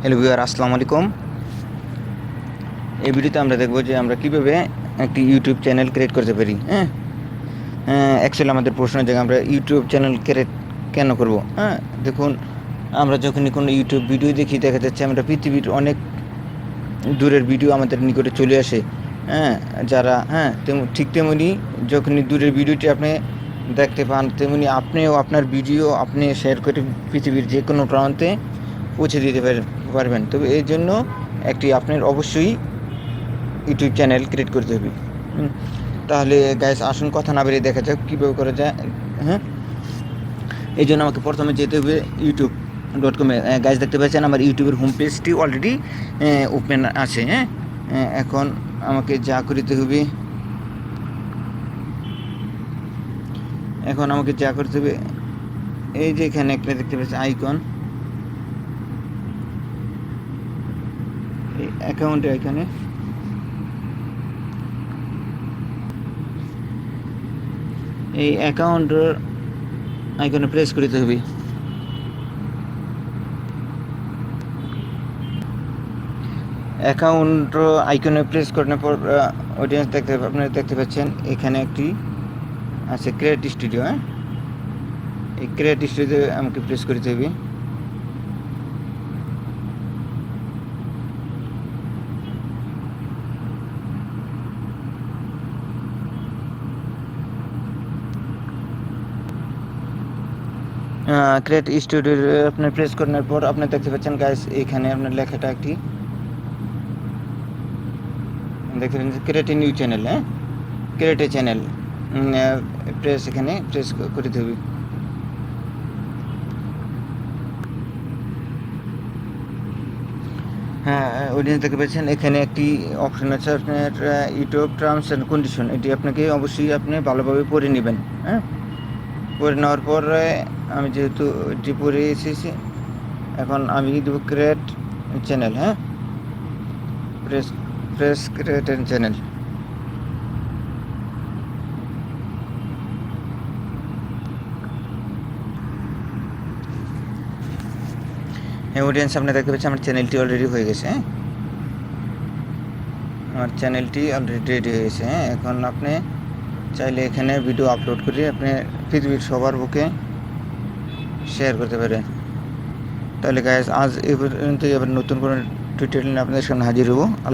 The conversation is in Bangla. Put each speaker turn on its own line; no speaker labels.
হ্যালো ভিউয়ার, আসসালামু আলাইকুম। এই ভিডিওতে আমরা দেখব যে আমরা কীভাবে একটি ইউটিউব চ্যানেল ক্রিয়েট করতে পারি হ্যাঁ? অ্যাকচুয়ালি আমাদের প্রশ্ন যে আমরা ইউটিউব চ্যানেল ক্রিয়েট কেন করব হ্যাঁ? দেখুন, আমরা যখনই কোনো ইউটিউব ভিডিও দেখি, দেখা যাচ্ছে আমরা পৃথিবীর অনেক দূরের ভিডিও আমাদের নিকটে চলে আসে হ্যাঁ? যারা হ্যাঁ ঠিক তেমনি যখনই দূরের ভিডিওটি আপনি দেখতে পান, তেমনি আপনিও আপনার ভিডিও আপনি শেয়ার করে পৃথিবীর যে কোনো প্রান্তে পৌঁছে দিতে পার- পারবেন। তবে এর জন্য একটি আপনার অবশ্যই ইউটিউব চ্যানেল ক্রিয়েট করতে হবে। তাহলে গ্যাস আসুন, কথা না বেরিয়ে দেখা যাক কীভাবে করা যায়। হ্যাঁ? এই জন্য আমাকে প্রথমে যেতে হবে ইউটিউব ডট কমে গ্যাস দেখতে পাচ্ছেন আমার ইউটিউবের হোম পেজটি অলরেডি ওপেন আছে হ্যাঁ? এখন আমাকে যা করিতে হবে, এখন আমাকে যা করতে হবে, এই যে এখানে একটা দেখতে পাচ্ছি আইকন এই অ্যাকাউন্টে এখানে। এই অ্যাকাউন্টের আইকনে প্রেস করিতে হবে। অ্যাকাউন্ট আইকনে প্রেস করার পর অডিয়েন্স দেখতে আপনারা দেখতে পাচ্ছেন, এখানে একটি আছে ক্রিয়েট স্টুডিও হ্যাঁ? এই ক্রিয়েট স্টুডিও আমাকে প্রেস করতে হবে। ক্রিয়েট স্টুডিও আপনার প্রেস করার পর আপনি দেখতে পাচ্ছেন গাইস এখানে আপনার লেখাটা একটি দেখতে পাচ্ছেন ক্রিয়েট নিউ চ্যানেল হ্যাঁ? ক্রিয়েট চ্যানেল প্রেস এখানে প্রেস করে দেবে। হ্যাঁ অডিয়েন্স দেখতে পাচ্ছেন, এখানে একটি অপশন আছে আপনার ইউটিউব টার্মস অ্যান্ড কন্ডিশন এটি আপনাকে অবশ্যই আপনি ভালোভাবে পড়ে নেবেন হ্যাঁ? পড়ে নেওয়ার পর আমি যেহেতু পড়ে এসেছি, এখন আমি দেবো ক্রিয়েট চ্যানেল হ্যাঁ? প্রেস প্রেস ক্রিয়েট চ্যানেল হ্যাঁ অডিয়েন্স আপনি দেখতে পাচ্ছেন আমার চ্যানেলটি অলরেডি হয়ে গেছে হ্যাঁ? আমার চ্যানেলটি অলরেডি রেডি হয়ে গেছে হ্যাঁ? এখন আপনি চাইলে এখানে ভিডিও আপলোড করে আপনি পৃথিবীর সবার বুকে শেয়ার করতে পারেন তাহলে গাইজ আজ এ পর্যন্ত এবার নতুন কোনো টিউটোরিয়াল নিয়ে আপনাদের সামনে হাজির হব।